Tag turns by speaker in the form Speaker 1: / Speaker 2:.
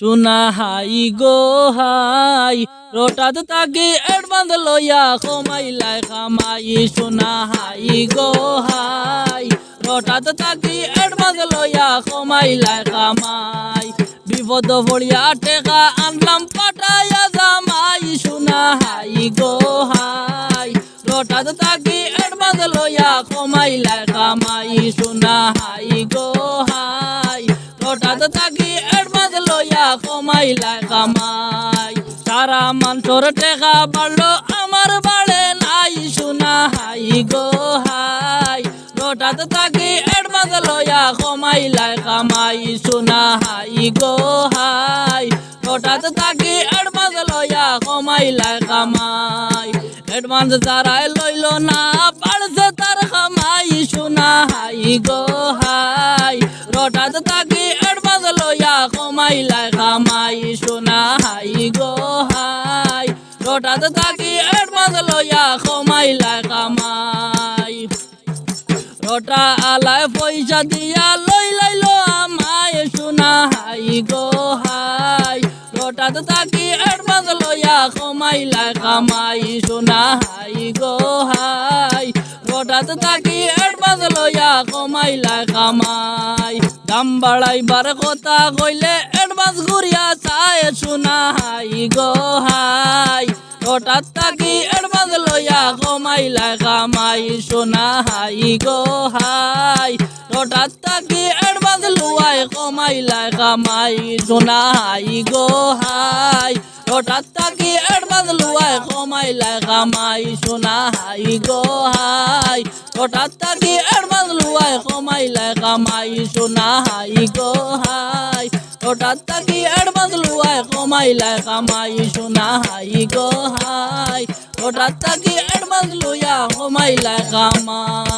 Speaker 1: সোনা হাই গো হাই রোটাত তাকি এডভান্স লইয়া কমাইলাই কামাই সোনা হাই গো হাই রোটাত তাকি এডভান্স লইয়া কমাইলাই কামাই বিপদ পড়িয়া টেকা আনলাম, পাঠাইয়া জামাই। সোনা হাই গো হাই রোটাত তাকি এডভান্স লইয়া কমাইলাই কামাই সোনা হাই গো হাই হঠাৎ থাকি এডভান্স লইয়া কমাইলাই কামাই। সারা মানুষের টেকা বাড়লো, আমার বাড়ে নাই শোনা হাই গো, হাই। হঠাৎ থাকি এডভান্স লইয়া কমাইলাই কামাই শোনা হাই গো, হাই। হঠাৎ থাকি এডভান্স লইয়া কমাইলাই কামাই। এডভান্স যারাই লইল না, পারছে তার কামাই শোনা হাই গো, হাই। হঠাৎ থাকি এডভান্স লইয়া কমাইলাই কামাই শোনা হাই গো হাই। হঠাৎ থাকি এডভান্স লইয়া কমাইলাই কামাই রটা আলায় পয়সা দিয়া লই লাইলো আমায় শোনা হাই গো হাই। রটাত তাকি অ্যাডভান্স লইয়া কমাইলাই কামাই শোনা হাই গো হাই। রটাত তাকি অ্যাডভান্স লইয়া কমাইলাই কামাই দাম বাড়াইবার কথা কইলে অ্যাডভান্স ঘুরিয়া চায় শোনা হাই। গো হঠাৎ তাকি এডভান্স লইয়া কমাইলাই কামাই সোনা হাই। গো হঠাৎ তাকি এডভান্স লুয়াই কমাইলাই কামাই সোনা হাই। গো হঠাৎ তাকি এডভান্স কমাই কমাইলাই কামাই সোনা হাই গো হাই। হঠাৎ থাকি এডভান্স লুয়াই কমাইলাই কামাই সোনা হাই গো হাই। হঠাৎ থাকি অ্যাডভান্স লুয়াই কমাইলাই কামাই সোনা হাই গো হাই। হঠাৎ তাকি লুয়া কমাই লাই কামাই